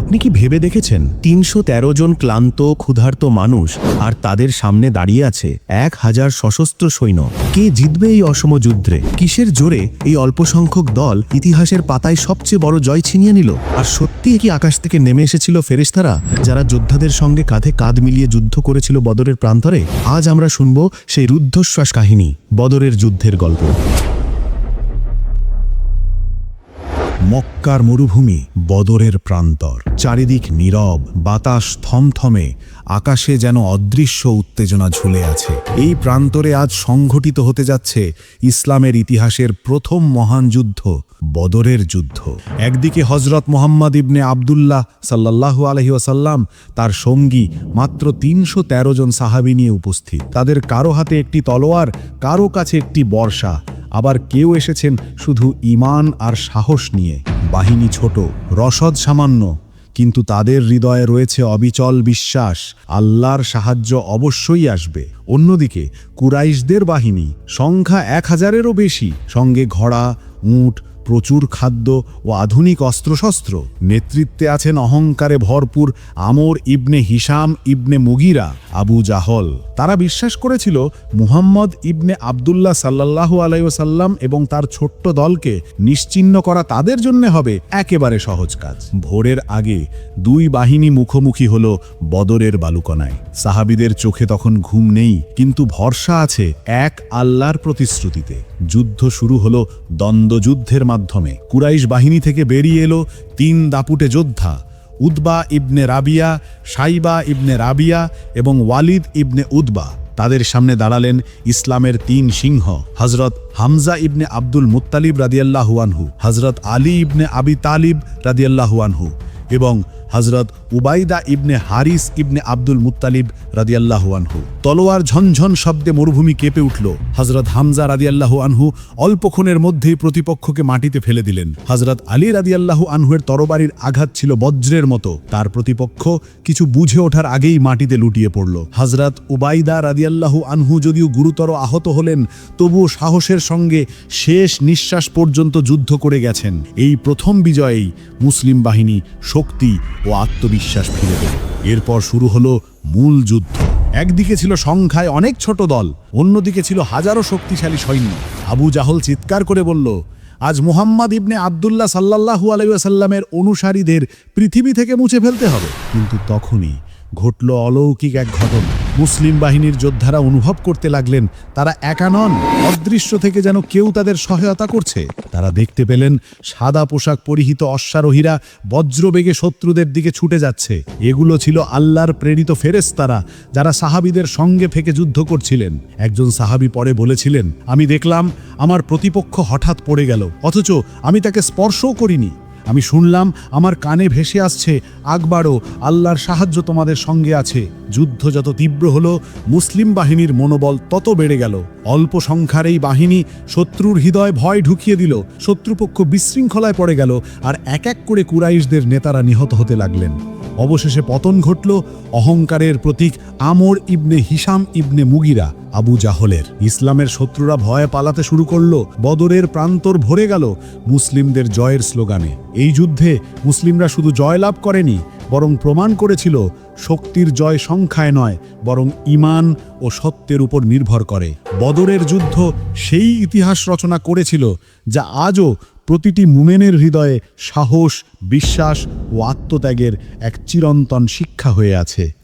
আপনি কি ভেবে দেখেছেন? তিনশো তেরো জন ক্লান্ত, ক্ষুধার্ত মানুষ আর তাদের সামনে দাঁড়িয়ে আছে এক হাজার সশস্ত্র সৈন্য। কে জিতবে এই অসম যুদ্ধে? কিসের জোরে এই অল্প সংখ্যক দল ইতিহাসের পাতায় সবচেয়ে বড় জয় ছিনিয়ে নিল? আর সত্যি কি আকাশ থেকে নেমে এসেছিল ফেরেশতারা, যারা যোদ্ধাদের সঙ্গে কাঁধে কাঁধ মিলিয়ে যুদ্ধ করেছিল বদরের প্রান্তরে? আজ আমরা শুনব সেই রুদ্ধশ্বাস কাহিনী, বদরের যুদ্ধের গল্প। মক্কার মরুভূমি বদরের প্রান্তর। চারিদিক নীরব, বাতাস থমথমে, আকাশে যেন অদৃশ্য উত্তেজনা ঝুলে আছে। এই প্রান্তরে আজ সংঘটিত হতে যাচ্ছে ইসলামের ইতিহাসের প্রথম মহান যুদ্ধ, বদরের যুদ্ধ। একদিকে হজরত মোহাম্মদ ইবনে আবদুল্লাহ সাল্লাল্লাহু আলহি ওয়াসাল্লাম, তার সঙ্গী মাত্র তিনশো তেরো জন সাহাবি নিয়ে উপস্থিত। তাদের কারও হাতে একটি তলোয়ার, কারও কাছে একটি বর্ষা। আবার কেউ এসেছেন শুধু ইমান আর সাহস নিয়ে। বাহিনী ছোট, রসদ সামান্য, কিন্তু তাদের হৃদয়ে রয়েছে অবিচল বিশ্বাস। আল্লাহর সাহায্য অবশ্যই আসবে। অন্যদিকে, কুরাইশদের বাহিনী সংখ্যা এক হাজারেরও বেশি। সঙ্গে ঘোড়া, উট প্রচুর খাদ্য ও আধুনিক অস্ত্রশস্ত্র। নেতৃত্বে আছেন অহংকারে ভরপুর আমর ইবনে হিসাম ইবনে মুগিরা, আবু জাহল। তারা বিশ্বাস করেছিল মুহাম্মদ ইবনে আবদুল্লাহ সাল্লাল্লাহু আলাইসাল্লাম এবং তার ছোট্ট দলকে নিশ্চিহ্ন করা তাদের জন্য হবে একেবারে সহজ কাজ। ভোরের আগে দুই বাহিনী মুখোমুখি হল বদরের বালুকনায় সাহাবিদের চোখে তখন ঘুম নেই, কিন্তু ভরসা আছে এক আল্লাহর প্রতিশ্রুতিতে। যুদ্ধ শুরু হলো দ্বন্দ্বযুদ্ধের মাধ্যমে কুরাইশ বাহিনী থেকে বেরিয়ে এলো তিন দাপুটে যোদ্ধা উদ্বা ইবনে রাবিয়া, সাইবা ইবনে রাবিয়া এবং ওয়ালিদ ইবনে উদ্বা তাদের সামনে দাঁড়ালেন ইসলামের তিন সিংহ হজরত হামজা ইবনে আব্দুল মুতালিব রাদিয়াল্লাহুয়ানহু হজরত আলী ইবনে আবি তালিব রাদিয়াল্লাহুয়ানহু এবং হজরত উবাইদা ইবনে হারিস ইবনে আব্দুল মুত্তালিব রাদিয়াল্লাহু আনহু। তলোয়ার ঝনঝন শব্দে মরুভূমি কেঁপে উঠল। হজরত হামজা রাদিয়াল্লাহু আনহু অল্পক্ষণের মধ্যেই প্রতিপক্ষকে মাটিতে ফেলে দিলেন। হজরত আলী রাদিয়াল্লাহু আনহুয়ের তরবারির আঘাত ছিল বজ্রের মতো। তার প্রতিপক্ষ কিছু বুঝে ওঠার আগেই মাটিতে লুটিয়ে পড়ল। হজরত উবাইদা রাদিয়াল্লাহু আনহু যদিও গুরুতর আহত হলেন, তবুও সাহসের সঙ্গে শেষ নিঃশ্বাস পর্যন্ত যুদ্ধ করে গেছেন। এই প্রথম বিজয়েই মুসলিম বাহিনী শক্তি ও আত্মবিশ্বাস ফিরে পেল। এরপর শুরু হলো মূল যুদ্ধ। একদিকে ছিল সংখ্যায় অনেক ছোট দল, অন্যদিকে ছিল হাজারো শক্তিশালী সৈন্য। আবু জাহল চিৎকার করে বলল, আজ মুহাম্মদ ইবনে আবদুল্লাহ সাল্লাল্লাহু আলাইসাল্লামের অনুসারীদের পৃথিবী থেকে মুছে ফেলতে হবে। কিন্তু তখনই ঘটল অলৌকিক এক ঘটনা। মুসলিম বাহিনীর যোদ্ধারা অনুভব করতে লাগলেন, তারা একা নন, অদৃশ্য থেকে যেন কেউ তাদের সহায়তা করছে। তারা দেখতে পেলেন সাদা পোশাক পরিহিত অশ্বারোহীরা বজ্রবেগে শত্রুদের দিকে ছুটে যাচ্ছে। এগুলো ছিল আল্লাহর প্রেরিত ফেরেশতারা, যারা সাহাবিদের সঙ্গে ফেকে যুদ্ধ করছিলেন। একজন সাহাবি পরে বলেছিলেন, আমি দেখলাম আমার প্রতিপক্ষ হঠাৎ পড়ে গেল, অথচ আমি তাকে স্পর্শও করিনি। আমি শুনলাম আমার কানে ভেসে আসছে, আকবারও আল্লাহর সাহায্য তোমাদের সঙ্গে আছে। যুদ্ধ যত তীব্র হলো, মুসলিম বাহিনীর মনোবল তত বেড়ে গেল। অল্প সংখ্যার এই বাহিনী শত্রুর হৃদয় ভয় ঢুকিয়ে দিল, শত্রুপক্ষ বিশৃঙ্খলায় পড়ে গেল, আর এক এক করে কুরাইশদের নেতারা নিহত হতে লাগলেন। অবশেষে পতন ঘটল অহংকারের প্রতীক আমর ইবনে হিসাম ইবনে মুগিরা। আবু জাহলের। ইসলামের শত্রুরা ভয়ে পালাতে শুরু করল, বদরের প্রান্তর ভরে গেল মুসলিমদের জয়ের স্লোগানে। এই যুদ্ধে মুসলিমরা শুধু জয়লাভ করেনি, বরং প্রমাণ করেছিল শক্তির জয় সংখ্যায় নয়, বরং ইমান ও সত্যের উপর নির্ভর করে। বদরের যুদ্ধ সেই ইতিহাস রচনা করেছিল, যা আজও প্রতিটি মুমেনের হৃদয়ে সাহস, বিশ্বাস ও আত্মত্যাগের এক চিরন্তন শিক্ষা হয়ে আছে।